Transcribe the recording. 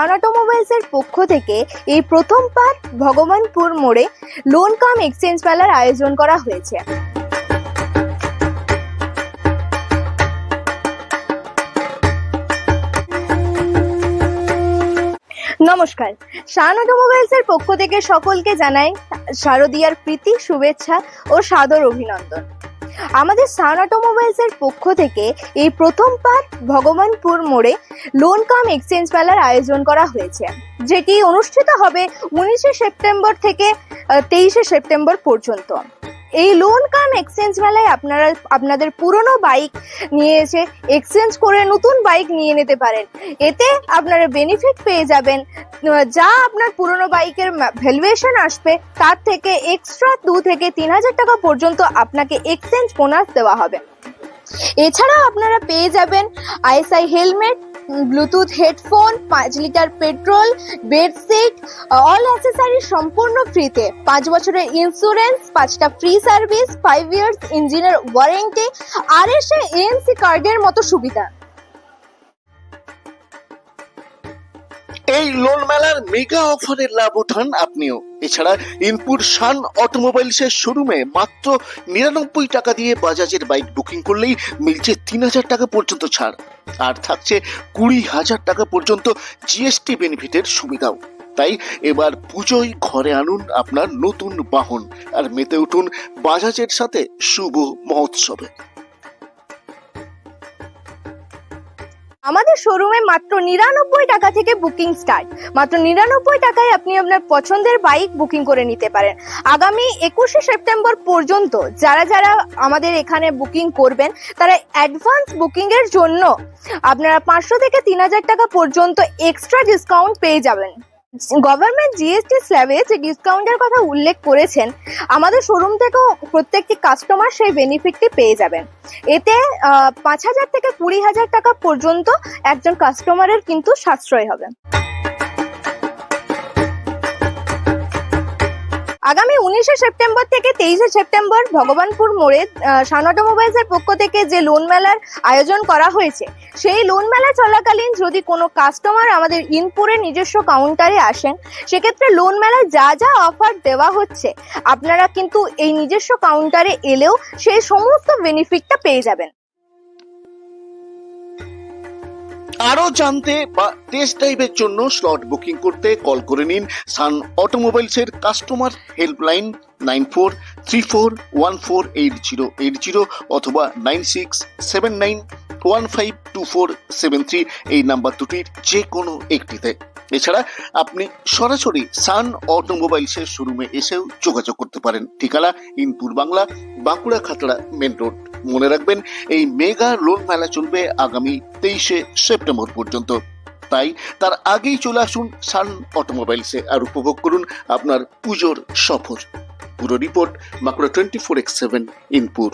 সান Automobiles এর পক্ষ থেকে এই প্রথম প্রথমবার ভগবানপুর মোড়ে লোন কাম এক্সচেঞ্জ মেলার আয়োজন করা হয়েছে। নমস্কার। শান অটোমোবাইলস এর পক্ষ থেকে সকলকে জানাই শারদীয়ার প্রীতি, শুভেচ্ছা ও সাদর অভিনন্দন। আমাদের সান অটোমোবাইলস এর পক্ষ থেকে এই প্রথম প্রথমবার ভগবানপুর মোড়ে লোন কাম এক্সচেঞ্জ মেলার আয়োজন করা হয়েছে, যেটি অনুষ্ঠিত হবে উনিশে সেপ্টেম্বর থেকে তেইশে সেপ্টেম্বর পর্যন্ত। এই লোন কাম এক্সচেঞ্জ মেলায় আপনারা, আপনাদের পুরনো বাইক নিয়ে এসে এক্সচেঞ্জ করে নতুন বাইক নিয়ে নিতে পারেন। এতে আপনারা বেনিফিট পেয়ে যাবেন যা আপনার পুরনো বাইকের ভ্যালুয়েশন আসবে, তার থেকে এক্সট্রা দু থেকে তিন হাজার টাকা পর্যন্ত আপনাকে এক্সচেঞ্জ বোনাস দেওয়া হবে। এছাড়াও আপনারা পেয়ে যাবেন আইএসআই হেলমেট ব্লুটুথ হেডফোন পাঁচ litre petrol bedsheet all accessory সম্পূর্ণ ফ্রিতে পাঁচ বছরের ইন্স্যুরেন্স পাঁচটা ফ্রি সার্ভিস ফাইভ ইয়ার্স ইঞ্জিনের ওয়ারেন্টি আর এসে এএনসি কার্ডের মতো সুবিধা। এই লোন মেলার মেগা অফারের লাভ উঠান আপনিও। এছাড়া ইনপুট শান অটোমোবাইলসের শোরুমে মাত্র নিরানব্বই টাকা দিয়ে বাজাজের বাইক বুকিং করলেই মিলছে তিন হাজার টাকা পর্যন্ত ছাড়। আর থাকছে কুড়ি হাজার টাকা পর্যন্ত জিএসটি বেনিফিটের সুবিধাও। তাই এবার পুজোয় ঘরে আনুন আপনার নতুন বাহন। আর মেতে উঠুন বাজাজের সাথে শুভ মহোৎসবে। আমাদের শোরুমে মাত্র নিরানব্বই টাকা থেকে বুকিং স্টার্ট মাত্র নিরানব্বই টাকায় আপনি আপনার পছন্দের বাইক বুকিং করে নিতে পারেন। আগামী একুশে সেপ্টেম্বর পর্যন্ত যারা যারা আমাদের এখানে বুকিং করবেন, তারা অ্যাডভান্স বুকিং এর জন্য আপনারা পাঁচশো থেকে তিন হাজার টাকা পর্যন্ত এক্সট্রা ডিসকাউন্ট পেয়ে যাবেন। গভর্নমেন্ট জিএসটি স্ল্যাবে যে ডিসকাউন্টের কথা উল্লেখ করেছেন, আমাদের শোরুম থেকেও প্রত্যেকটি কাস্টমার সেই বেনিফিটটি পেয়ে যাবেন। এতে পাঁচ হাজার থেকে কুড়ি হাজার টাকা পর্যন্ত একজন কাস্টমারের কিন্তু সাশ্রয় হবে। আগামী উনিশে সেপ্টেম্বর থেকে তেইশে সেপ্টেম্বর ভগবানপুর মোড়ে আহ, শান অটোমোবাইলস এর পক্ষ থেকে যে লোন মেলার আয়োজন করা হয়েছে সেই লোন মেলা চলাকালীন যদি কোনো কাস্টমার আমাদের ইনপুরে নিজস্ব কাউন্টারে আসেন সেক্ষেত্রে লোন মেলায় যা যা অফার দেওয়া হচ্ছে আপনারা কিন্তু এই নিজস্ব কাউন্টারে এলেও সেই সমস্ত বেনিফিটটা পেয়ে যাবেন। আরও জানতে বা টেস্ট ড্রাইভের জন্য স্লট বুকিং করতে কল করে নিন সান অটোমোবাইলস এর customer helpline nine four three four one four eight zero eight zero অথবা nine six seven nine one five two four seven three এই নাম্বার দুটির যে কোনো একটিতে। এছাড়া আপনি সরাসরি সান অটোমোবাইলসের শোরুমে এসেও যোগাযোগ করতে পারেন। ঠিকানা ইনপুর বাংলা বাঁকুড়া খাতড়া মেন রোড মনে রাখবেন, এই মেগা লোন মেলা চলবে আগামী তেইশে সেপ্টেম্বর পর্যন্ত। তাই তার আগেই চলে আসুন সান অটোমোবাইলসে আর উপভোগ করুন আপনার পুজোর সফর। পুরো report Makra twenty four X seven Inpur.